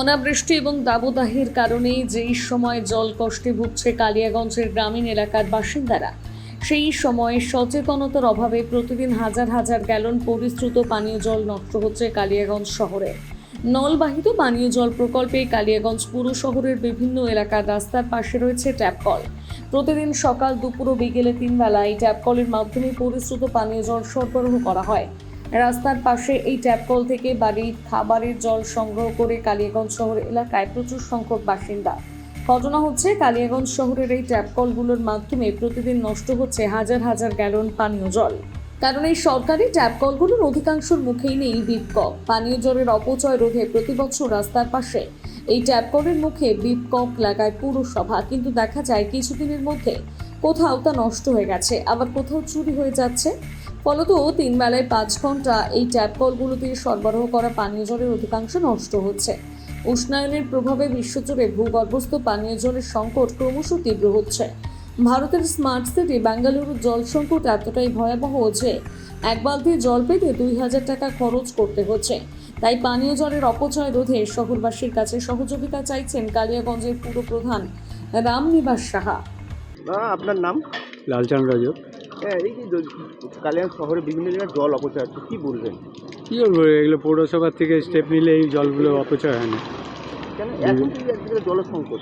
অনাবৃষ্টি এবং দাবদাহের কারণে যেই সময় জল কষ্টে ভুগছে কালিয়াগঞ্জের গ্রামীণ এলাকার বাসিন্দারা, সেই সময়ে সচেতনতার অভাবে প্রতিদিন হাজার হাজার গ্যালন পরিশ্রুত পানীয় জল নষ্ট হচ্ছে কালিয়াগঞ্জ শহরে। নলবাহিত পানীয় জল প্রকল্পে কালিয়াগঞ্জ পুর শহরের বিভিন্ন এলাকার রাস্তার পাশে রয়েছে ট্যাপ কল। প্রতিদিন সকাল দুপুর ও বিকেলে তিন বেলা এই ট্যাপ কলের মাধ্যমে পরিশ্রুত পানীয় জল সরবরাহ করা হয়। রাস্তার পাশে এই ট্যাপকল থেকে বাড়ির খাবারের জল সংগ্রহ করে কালিয়াগঞ্জ শহর এলাকায় প্রচুর সংখ্যক বাসিন্দা। ঘটনা হচ্ছে, কালিয়াগঞ্জ শহরের এই ট্যাপকলগুলোর মাধ্যমে প্রতিদিন নষ্ট হচ্ছে হাজার হাজার গ্যালন পানীয় জল। কারণ এই সরকারি ট্যাপকলগুলোর অধিকাংশের মুখেই নেই বিপকক পানীয় জলের অপচয় রোধে প্রতি বছর রাস্তার পাশে এই ট্যাপকলের মুখে বিপকক লাগায় পুরসভা। কিন্তু দেখা যায়, কিছুদিনের মধ্যে কোথাও তা নষ্ট হয়ে গেছে। আবার কোথাও চুরি হয়ে যাচ্ছে। ফলত তিন বেলায় পাঁচ ঘণ্টা এই ট্যাপ কলগুলো দিয়ে সরবরাহ করা পানীয় জলের অধিকাংশ নষ্ট হচ্ছে। উষ্ণায়নের প্রভাবে বিশ্বজুড়ে ভূগর্ভস্থ পানীয় জলের সংকট ক্রমশ তীব্র হচ্ছে। ভারতের স্মার্ট সিটি বেঙ্গালুরুর জল সংকট এতটাই ভয়াবহ যে এক বালতি জল পেতে দুই হাজার টাকা খরচ করতে হচ্ছে। তাই পানীয় জলের অপচয় রোধে শহরবাসীর কাছে সহযোগিতা চাইছেন কালিয়াগঞ্জের পুরপ্রধান রামনিবাস সাহা। আপনার নাম? লালচাঁদ রাজক এই যে কালিয়ান শহরে বিভিন্ন জায়গায় জল অপচয় হচ্ছে কী বলবেন? কী বলব এগুলো পৌরসভার থেকে স্টেপ নিলে এই জলগুলো অপচয় হয় না। কেন? এখন একদিকে জলের সংকট।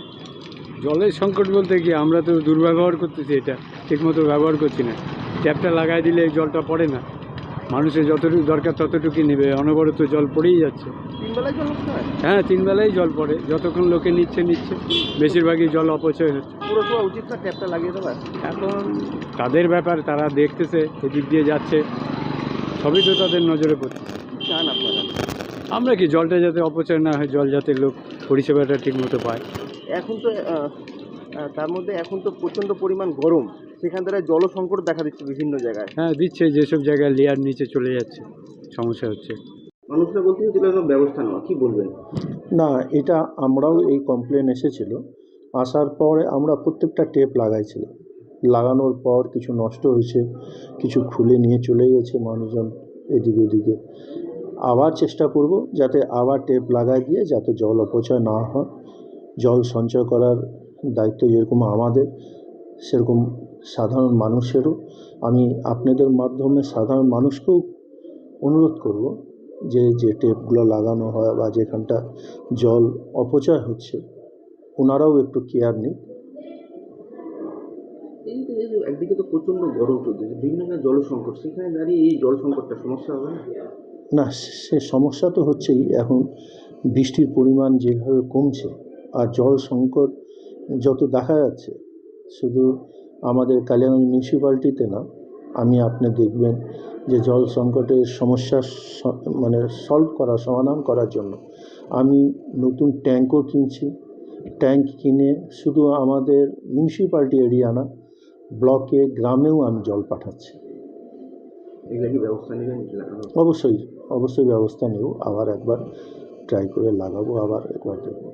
জলের সংকট বলতে কি আমরা তো দুর্ব্যবহার করতেছি এটা ঠিকমতো ব্যবহার করছি না। ট্যাপটা লাগাই দিলে এই জলটা পড়ে না। মানুষের যতটুকু দরকার ততটুকুই নেবে। অনবরত জল পড়েই যাচ্ছে। বেলায় হয় তিন বেলাই জল পড়ে। যতক্ষণ লোকে নিচ্ছে নিচ্ছে। বেশিরভাগই জল অপচয় হচ্ছে। এখন তাদের ব্যাপার? তারা দেখতেছে এদিক দিয়ে যাচ্ছে। সবই তো তাদের নজরে পড়ছে। আমরা কি জলটা যাতে অপচয় না হয় জল যাতে লোক পরিষেবাটা ঠিকমতো পায়? এখন তো তার মধ্যে এখন তো প্রচণ্ড পরিমাণ গরম। সেখান থেকে জল সংকট দেখা দিচ্ছে বিভিন্ন জায়গায়। হ্যাঁ দিচ্ছে যেসব জায়গায় লেয়ার নিচে চলে যাচ্ছে। সমস্যা হচ্ছে। মানুষরা বলতে দিলে ব্যবস্থা নেওয়া। কী বলবেন? না এটা আমরাও এই কমপ্লেন এসেছিল। আসার পরে আমরা প্রত্যেকটা টেপ লাগাইছিলাম লাগানোর পর কিছু নষ্ট হয়েছে কিছু খুলে নিয়ে চলে গেছে মানুষজন এদিকে ওদিকে। আবার চেষ্টা করব যাতে আবার টেপ লাগাই দিয়ে যাতে জল অপচয় না হয়। জল সঞ্চয় করার দায়িত্ব যেরকম আমাদের সেরকম সাধারণ মানুষেরও। আমি আপনাদের মাধ্যমে সাধারণ মানুষকেও অনুরোধ করব যে যে টেপগুলো লাগানো হয় বা যেখানটা জল অপচয় হচ্ছে ওনারাও একটু কেয়ার যে একদিকে তো প্রচণ্ড গরম চলতেছে বিভিন্ন জল সংকট সেখানে দাঁড়িয়ে এই জল সংকটটা সমস্যা হবে না? না সে সমস্যা তো হচ্ছেই। এখন বৃষ্টির পরিমাণ যেভাবে কমছে আর জল সংকট যত দেখা যাচ্ছে শুধু আমাদের কালিয়াগঞ্জ মিউনিসিপ্যালিটিতে না আমি আপনি দেখবেন যে জল সংকটের সমস্যা মানে সলভ করা সমাধান করার জন্য আমি নতুন ট্যাঙ্কও কিনছি। ট্যাঙ্ক কিনে শুধু আমাদের মিউনিসিপ্যালিটি এরিয়া না ব্লকে গ্রামেও আমি জল পাঠাচ্ছি। ব্যবস্থা নেবেন? অবশ্যই অবশ্যই ব্যবস্থা নেব। আবার একবার ট্রাই করে লাগাবো আবার একবার দেখব।